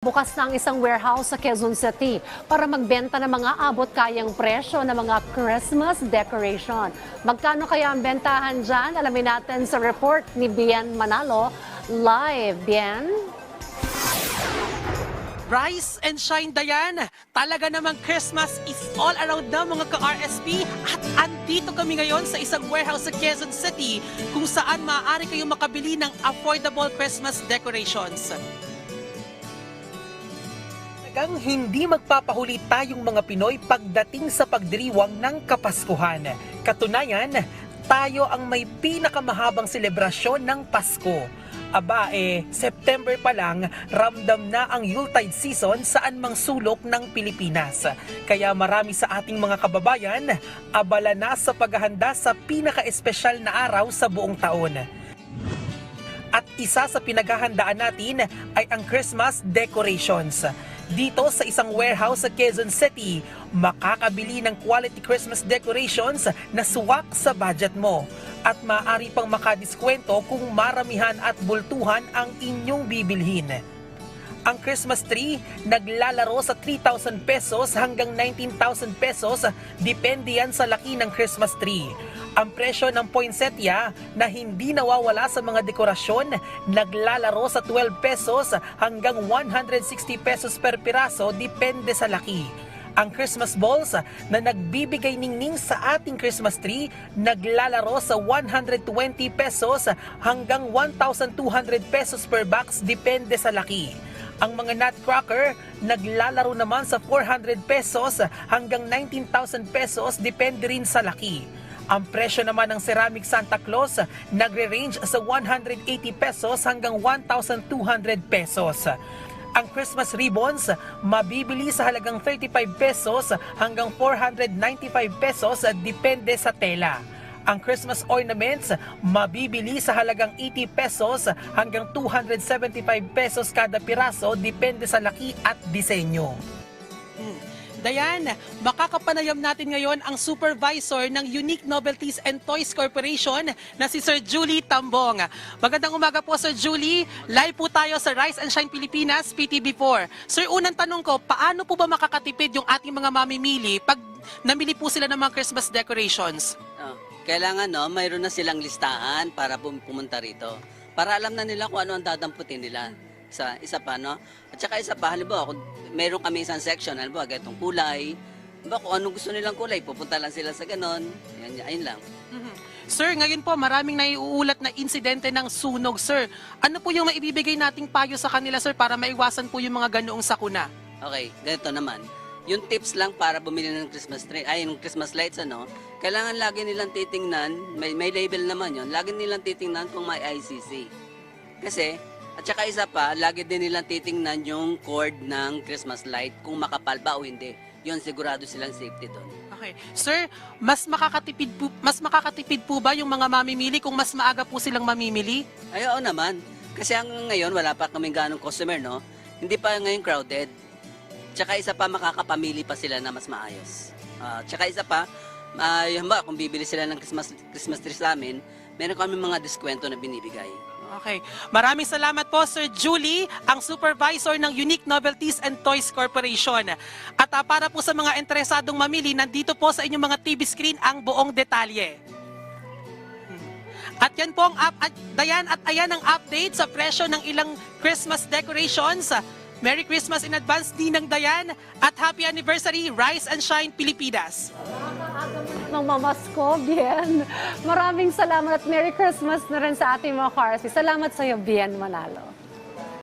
Bukas na ang isang warehouse sa Quezon City para magbenta ng mga abot kayang presyo ng mga Christmas decoration. Magkano kaya ang bentahan dyan? Alamin natin sa report ni Bien Manalo. Live, Bien? Rise and shine, Dayan! Talaga namang Christmas is all around na mga ka-RSP at andito kami ngayon sa isang warehouse sa Quezon City kung saan maaari kayong makabili ng affordable Christmas decorations. Talagang hindi magpapahuli tayong mga Pinoy pagdating sa pagdiriwang ng Kapaskuhan. Katunayan, tayo ang may pinakamahabang selebrasyon ng Pasko. Aba eh, September pa lang, ramdam na ang Yuletide season saan mang sulok ng Pilipinas. Kaya marami sa ating mga kababayan, abala na sa paghahanda sa pinaka-espesyal na araw sa buong taon. At isa sa pinaghahandaan natin ay ang Christmas decorations. Dito sa isang warehouse sa Quezon City, makakabili ng quality Christmas decorations na swak sa budget mo. At maaari pang makadiskwento kung maramihan at bultuhan ang inyong bibilhin. Ang Christmas tree naglalaro sa 3,000 pesos hanggang 19,000 pesos depende yan sa laki ng Christmas tree. Ang presyo ng poinsettia na hindi nawawala sa mga dekorasyon naglalaro sa 12 pesos hanggang 160 pesos per piraso depende sa laki. Ang Christmas balls na nagbibigay ningning sa ating Christmas tree naglalaro sa 120 pesos hanggang 1,200 pesos per box depende sa laki. Ang mga nutcracker naglalaro naman sa 400 pesos hanggang 19,000 pesos depende rin sa laki. Ang presyo naman ng ceramic Santa Claus nagre-range sa 180 pesos hanggang 1,200 pesos. Ang Christmas ribbons mabibili sa halagang 35 pesos hanggang 495 pesos depende sa tela. Ang Christmas ornaments mabibili sa halagang 80 pesos hanggang 275 pesos kada piraso depende sa laki at disenyo. Dayan, makakapanayam natin ngayon ang supervisor ng Unique Novelties and Toys Corporation na si Sir Julie Tambong. Magandang umaga po Sir Julie. Live po tayo sa Rise and Shine Pilipinas, PTV4. Sir, unang tanong ko, paano po ba makakatipid yung ating mga mamimili pag namili po sila ng mga Christmas decorations? Oh, kailangan no, mayroon na silang listahan para pum- pumunta rito. Para alam na nila kung ano ang dadamputin nila. Sa isa pa, no? At saka isa pa, halimbawa, kung mayroon kami isang section, halimbawa, ganitong kulay, halimbawa, kung anong gusto nilang kulay, pupunta lang sila sa ganon. Yan, ayun lang. Mhm. Sir, ngayon po maraming naiuulat na insidente ng sunog, sir. Ano po yung maibibigay nating payo sa kanila, sir, para maiwasan po yung mga ganoong sakuna? Okay, ganito naman. Yung tips lang para bumili ng Christmas tree, ay yung Christmas lights ano, kailangan lagi nilang titingnan, may, may label naman yon lagi nilang titingnan kung may ICC. Kasi, at saka isa pa, lagi din nilang titingnan yung cord ng Christmas light kung makapal ba o hindi. Yun, sigurado silang safety doon. Okay. Sir, mas makakatipid po, mas makakatipid po ba yung mga mamimili kung mas maaga po silang mamimili? Ay, oo naman. Kasi ang ngayon, wala pa kaming ganong customer, no? Hindi pa ngayon crowded. Tsaka isa pa, makakapamili pa sila na mas maayos. Ah, tsaka isa pa, uh, yun ba, kung bibili sila ng Christmas, Christmas tree sa amin, meron kami mga diskwento na binibigay. Okay. Maraming salamat po, Sir Julie, ang supervisor ng Unique Novelties and Toys Corporation. At ah, para po sa mga interesadong mamili, nandito po sa inyong mga TV screen ang buong detalye. At yan po ang up, at, Dayan, at ayan ang update sa presyo ng ilang Christmas decorations. Merry Christmas in advance, Ninang Dayan, at Happy Anniversary, Rise and Shine Pilipinas. Ng mamasko, Bien. Maraming salamat at Merry Christmas na rin sa ating mga cars. Salamat sa iyo, Bien Manalo.